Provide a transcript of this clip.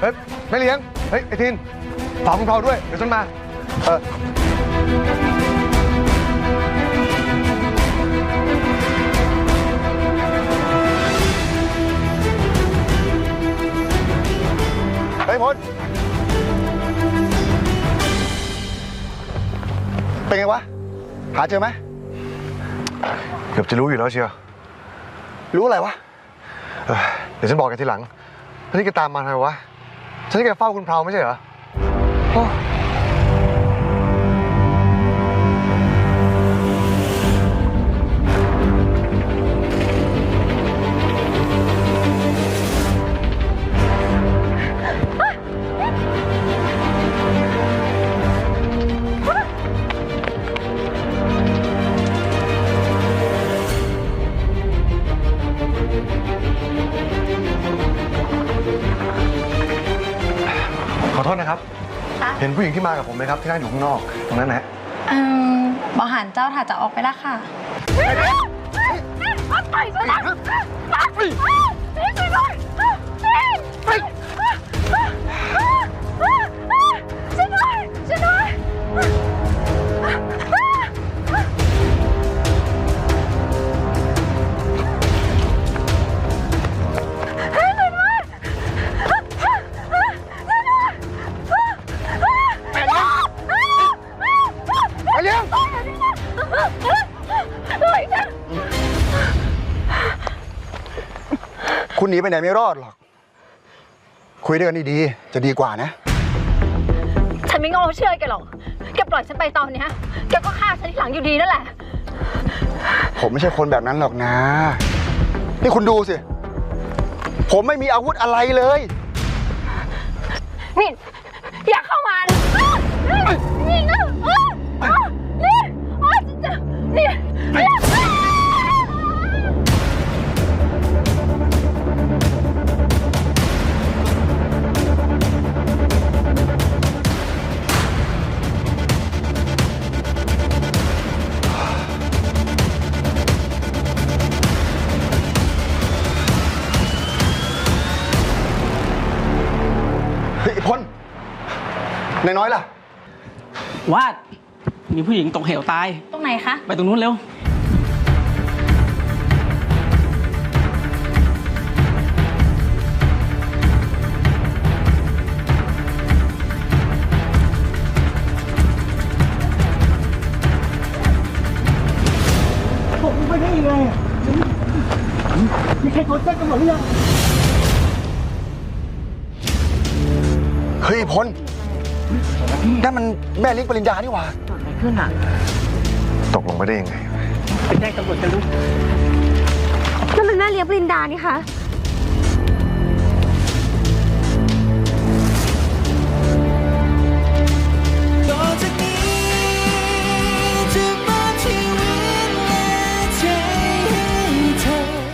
เฮ้ยแม่เลี้ยง เฮ้ย ไอ้ทินฝากคุณเพาด้วย เดี๋ยวฉันมา เออเฮ้ยพลเป็นไงวะ หาเจอไหม เกือบจะรู้อยู่แล้วเชียว รู้อะไรวะเออเดี๋ยวฉันบอกแกทีหลังแล้วนี่แกตามมาทำไมวะ ฉันให้แกเฝ้าคุณเพลาไม่ใช่เหรอโอ้ โทษนะครับคะเห็นผู้หญิงที่มากับผมไหมครับที่นั่งอยู่ข้างนอกตรงนั้นนะฮะอืมบอหันเจ้าถ่าจะออกไปแล้วค่ะไปซะแล้วไปช่วย เร็วเลยนะคุณหนีไปไหนไม่รอดหรอก คุยด้วยกันดีๆ จะดีกว่านะ ฉันไม่โง่เชื่อแกหรอก แกปล่อยฉันไปตอนเนี้ยแกก็ฆ่าฉันทีหลังอยู่ดีนั่นแหละ ผมไม่ใช่คนแบบนั้นหรอกนะ นี่คุณดูสิ ผมไม่มีอาวุธอะไรเลย นายน้อยล่ะ วาด มีผู้หญิงตกเหวตาย ตรงไหนคะ ไปตรงนู้นเร็วเฮ้ยไอ้พล นั่นมันแม่เลี้ยงปริญญานี่หว่าตกลงไปได้ยังไงนั่นมันแม่เลี้ยงปรินดานี่คะ